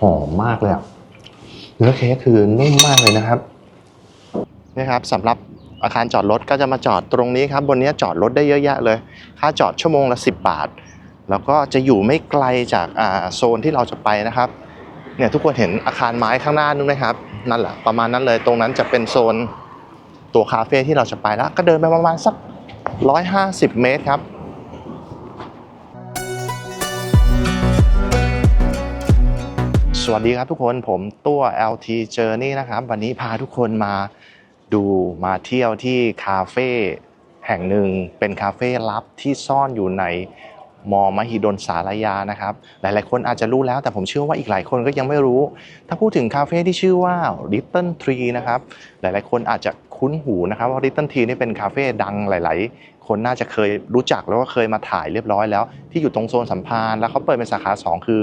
หอมมากเลยอะเนื้อเค้กคือนุ่มมากเลยนะครับนี่ครับสำหรับอาคารจอดรถก็จะมาจอดตรงนี้ครับ บนนี้จอดรถได้เยอะแยะเลย ค่าจอดชั่วโมงละ 10 บาท แล้วก็จะอยู่ไม่ไกลจากโซนที่เราจะไปนะครับเนี่ยทุกคนเห็นอาคารไม้ข้างหน้านู้นไหมครับ นั่นแหละประมาณนั้นเลยตรงนั้นจะเป็นโซนตัวคาเฟ่ที่เราจะไปแล้ว ก็เดินไปประมาณสัก 150 เมตรครับ สวัสดีครับทุกคนผมตัว LT Journey นะครับ วันนี้พาทุกคนมาดูมาเที่ยวที่คาเฟ่แห่งหนึ่งเป็นคาเฟ่ลับที่ซ่อนอยู่ในมอมหิดลสารยานะครับ หลายๆ คนอาจจะรู้แล้วแต่ผมเชื่อว่าอีกหลายคนก็ยังไม่รู้ ถ้าพูดถึงคาเฟ่ที่ชื่อว่า Little Tree นะครับ หลายๆ คนอาจจะ คุ้นหูนะครับว่า Little Tree นี่เป็นคาเฟ่ดังหลาย ๆ คนน่าจะเคยรู้จักแล้วก็เคยมาถ่ายเรียบร้อยแล้ว ที่อยู่ตรงโซนสัมพันธ์แล้วเขาเปิดเป็นสาขา 2 คือ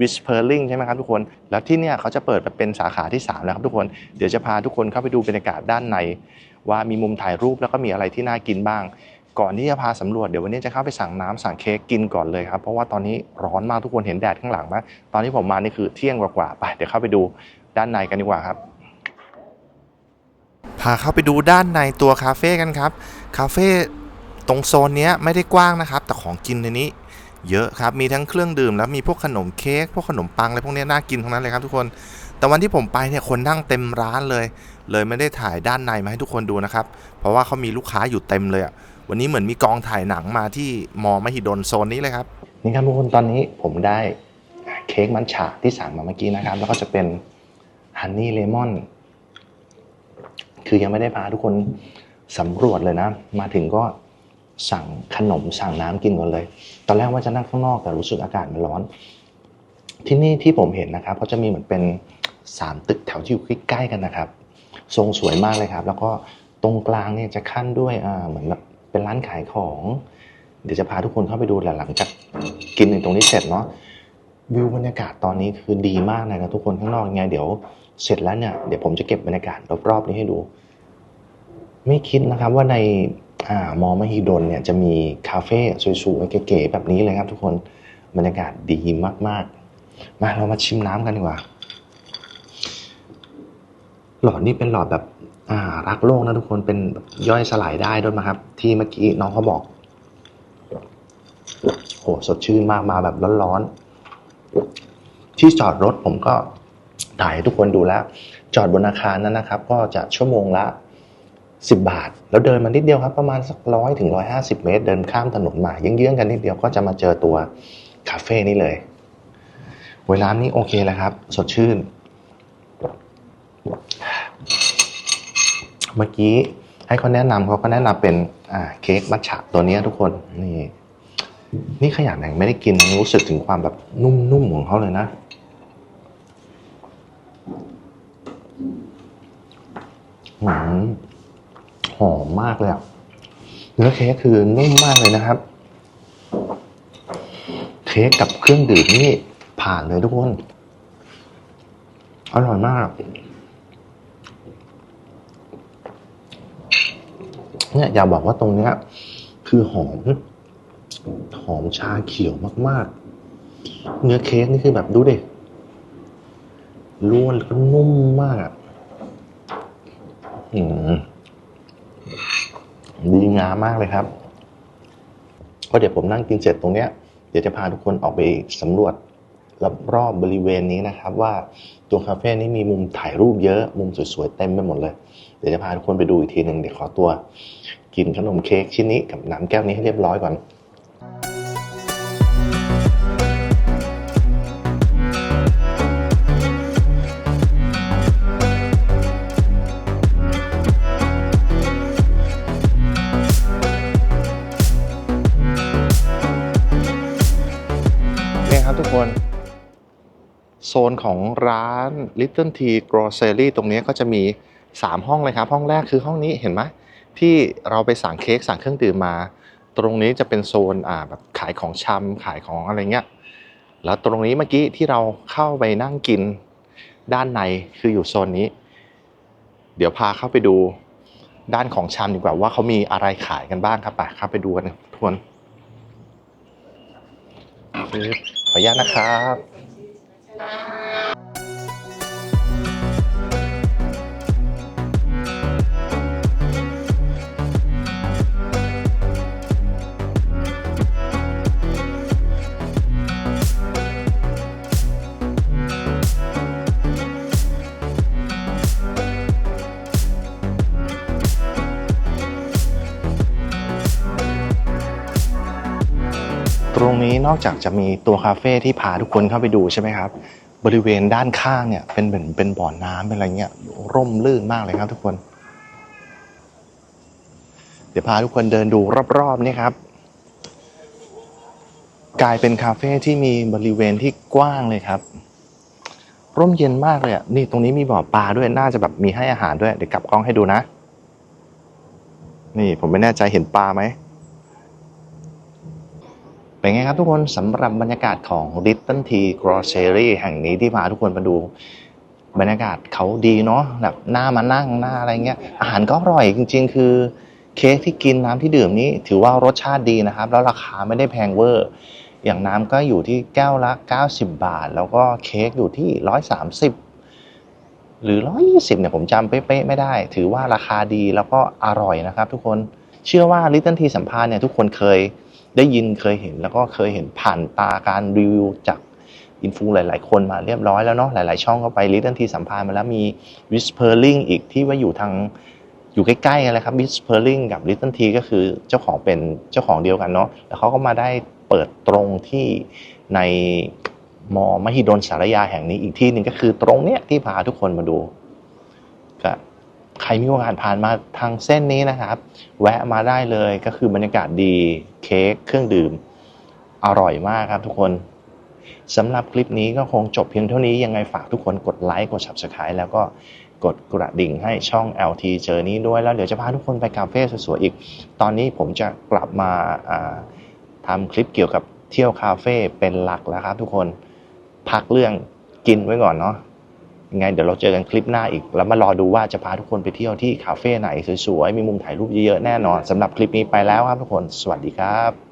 Whispering ใช่ไหมครับทุกคน แล้วที่เนี่ยเขาจะเปิดเป็นสาขาที่ 3 แล้วครับทุกคนเดี๋ยวจะพาทุกคนเข้าไปดูบรรยากาศด้านใน ว่ามีมุมถ่ายรูปแล้วก็มีอะไรที่น่ากินบ้าง ก่อนที่จะพาสำรวจเดี๋ยววันนี้จะเข้าไปสั่งน้ำสั่งเค้กกินก่อนเลยครับเพราะว่าตอนนี้ร้อนมากทุกคนเห็นแดดข้างหลังไหมตอนที่ผมมานี่คือเที่ยงกว่าๆไปเดี๋ยวเข้าไปดูด้านในกันดีกว่าครับ พาเข้าไปดูด้านในตัวคาเฟ่กันครับ คาเฟ่ตรงโซนนี้ไม่ได้กว้างนะครับ แต่ของกินในนี้ เยอะครับ มีทั้งเครื่องดื่ม แล้วมีพวกขนมเค้ก พวกขนมปังอะไรพวกนี้น่ากินทั้งนั้นเลยครับทุกคน แต่วันที่ผมไปเนี่ยคนนั่งเต็มร้านเลย เลยไม่ได้ถ่ายด้านในมาให้ทุกคนดูนะครับ เพราะว่าเขามีลูกค้าอยู่เต็มเลยอะวันนี้เหมือนมีกองถ่ายหนังมาที่มอมหิดลโซนนี้เลยครับ นี่ครับทุกคนตอนนี้ผมได้เค้กมันฉาที่สั่งมาเมื่อกี้นะครับ แล้วก็จะเป็นฮันนี่เลมอน คือยังไม่ได้พาทุกคนสำรวจเลยนะ มาถึงก็สั่งขนมสั่งน้ำกินก่อนเลย ตอนแรกว่าจะนั่งข้างนอกแต่รู้สึกอากาศมันร้อน ที่นี่ที่ผมเห็นนะครับเขาจะมีเหมือนเป็นสามตึกแถวที่อยู่ใกล้ๆกันนะครับ ทรงสวยมากเลยครับ แล้วก็ตรงกลางเนี่ยจะขั้นด้วยอ่าเหมือนแบบเป็นร้านขายของ เดี๋ยวจะพาทุกคนเข้าไปดูแหละหลังจากกินในตรงนี้เสร็จเนาะวิวบรรยากาศตอนนี้คือดีมากเลยนะทุกคนข้างนอกยังไงเดี๋ยวเสร็จแล้วเนี่ยเดี๋ยวผมจะเก็บบรรยากาศรอบๆนี้ให้ดู ไม่คิดนะครับว่าในอ่ามอมหิดลเนี่ยจะมีคาเฟ่สวยๆเก๋ๆแบบนี้เลยครับทุกคนบรรยากาศดีมากๆ มาเรามาชิมน้ำกันดีกว่า หลอดนี่เป็นหลอดแบบอ่ารักโลกนะทุกคนเป็นย่อยสลายได้ด้วยมั้งครับ ที่เมื่อกี้น้องเขาบอกโหสดชื่นมากมาแบบร้อนๆ ที่จอดรถผมก็ถ่ายให้ทุกคนดูแล้ว จอดบนอาคารนั้นนะครับ ก็จะชั่วโมงละ 10 บาท แล้วเดินมานิดเดียวครับ ประมาณสักร้อยถึงร้อยห้าสิบเมตร เดินข้ามถนนมาเยื้องๆกันนิดเดียวก็จะมาเจอตัวคาเฟ่นี้เลย เวลานี้โอเคแล้วครับ สดชื่น เมื่อกี้ให้เขาแนะนำเขาก็แนะนำเป็นอ่าเค้กมัทฉะตัวนี้ทุกคนนี่นี่ขยันไหนไม่ได้กินรู้สึกถึงความแบบนุ่มๆของเขาเลยนะหืม หอมมากเลยเนื้อเค้กคือนุ่มมากเลยนะครับ เค้กกับเครื่องดื่มนี่ผ่านเลยทุกคน อร่อยมากเนี่ยอยากบอกว่าตรงเนี้ย คือหอม หอมชาเขียวมากๆ เนื้อเค้กนี่คือแบบดูดิล้วนแล้วก็นุ่มมากอะอืม ดีงามมากเลยครับก็เดี๋ยวผมนั่งกินเสร็จตรงเนี้ยเดี๋ยวจะพาทุกคนออกไปสำรวจรอบบริเวณนี้นะครับ ว่าตัวคาเฟ่นี้มีมุมถ่ายรูปเยอะ มุมสวยๆเต็มไปหมดเลย เดี๋ยวจะพาทุกคนไปดูอีกทีหนึ่งเดี๋ยวขอตัว กินขนมเค้กชิ้นนี้กับน้ำแก้วนี้ให้เรียบร้อยก่อน คน โซนของร้าน Little Tea Grocery ตรงนี้ก็จะมี 3 ห้องเลยครับ ห้องแรกคือห้องนี้เห็นไหมที่เราไปสั่งเค้กสั่งเครื่องดื่มมา ตรงนี้จะเป็นโซนอ่าแบบขายของชำขายของอะไรเงี้ยแล้วตรงนี้เมื่อกี้ที่เราเข้าไปนั่งกินด้านในคืออยู่โซนนี้ เดี๋ยวพาเข้าไปดูด้านของชำดีกว่าว่าเขามีอะไรขายกันบ้างครับไปเข้าไปดูกันทุกคน ขออนุญาตนะครับ ตรงนี้นอกจากจะมีตัวคาเฟ่ที่พาทุกคนเข้าไปดูใช่ไหมครับ บริเวณด้านข้างเนี่ยเป็นเหมือนเป็นบ่อน้ำเป็นอะไรเงี้ยร่มรื่นมากเลยครับทุกคน เดี๋ยวพาทุกคนเดินดูรอบๆนี่ครับ กลายเป็นคาเฟ่ที่มีบริเวณที่กว้างเลยครับ ร่มเย็นมากเลยอะนี่ตรงนี้มีบ่อปลาด้วยน่าจะแบบมีให้อาหารด้วยเดี๋ยวกลับกล้องให้ดูนะ นี่ผมไม่แน่ใจเห็นปลาไหม เป็นไงครับทุกคนสำหรับบรรยากาศของ Little Tea Grocery แห่งนี้ที่พาทุกคนมาดูบรรยากาศเขาดีเนาะแบบหน้ามานั่งหน้าอะไรเงี้ยอาหารก็อร่อยจริง ๆ คือเค้กที่กินน้ำที่ดื่มนี้ถือว่ารสชาติดีนะครับ แล้วราคาไม่ได้แพงเวอร์ อย่างน้ำก็อยู่ที่แก้วละ 90 บาท แล้วก็เค้กอยู่ที่ 130 หรือ 120เนี่ยผมจำเป๊ะๆไม่ได้ ถือว่าราคาดีแล้วก็อร่อยนะครับทุกคนเชื่อว่า Little Tea สัมภาษณ์เนี่ยทุกคนเคย ได้ยินเคยเห็นแล้วก็เคยเห็นผ่านตาการรีวิวจากอินฟูหลาย ๆ คนมาเรียบร้อยแล้วเนาะหลาย ๆ ช่องก็ไปลิตเติ้ลทีสัมภาษณ์มาแล้วมีวิสเพอร์ลิงอีกที่ว่าอยู่ทางอยู่ใกล้ๆกันเลยครับวิสเพอร์ลิงกับลิตเติ้ลทีก็คือเจ้าของเป็นเจ้าของเดียวกันเนาะแล้วเขาก็มาได้เปิดตรงที่ในมอมหิดลสารยาแห่งนี้อีกที่หนึ่งก็คือตรงเนี้ยที่พาทุกคนมาดูก็ ใครมีโอกาสผ่านมาทางเส้นนี้นะครับ แวะมาได้เลยก็คือบรรยากาศดีเค้กเครื่องดื่ม อร่อยมากครับทุกคนสำหรับคลิปนี้ก็คงจบเพียงเท่านี้ยังไงฝากทุกคนกดไลค์กด subscribe แล้วก็กดกระดิ่งให้ช่อง LT เจอนี้ด้วยแล้วเดี๋ยวจะพาทุกคนไปคาเฟ่สวยๆอีก ตอนนี้ผมจะกลับมาอ่าทำคลิปเกี่ยวกับเที่ยวคาเฟ่เป็นหลักแล้วครับทุกคนพักเรื่องกินไว้ก่อนเนาะ ยังไงเดี๋ยวเราเจอกันคลิปหน้าอีก แล้วมารอดูว่าจะพาทุกคนไปเที่ยวที่คาเฟ่ไหนสวยๆ มีมุมถ่ายรูปเยอะๆแน่นอนสำหรับคลิปนี้ไปแล้วครับทุกคน สวัสดีครับ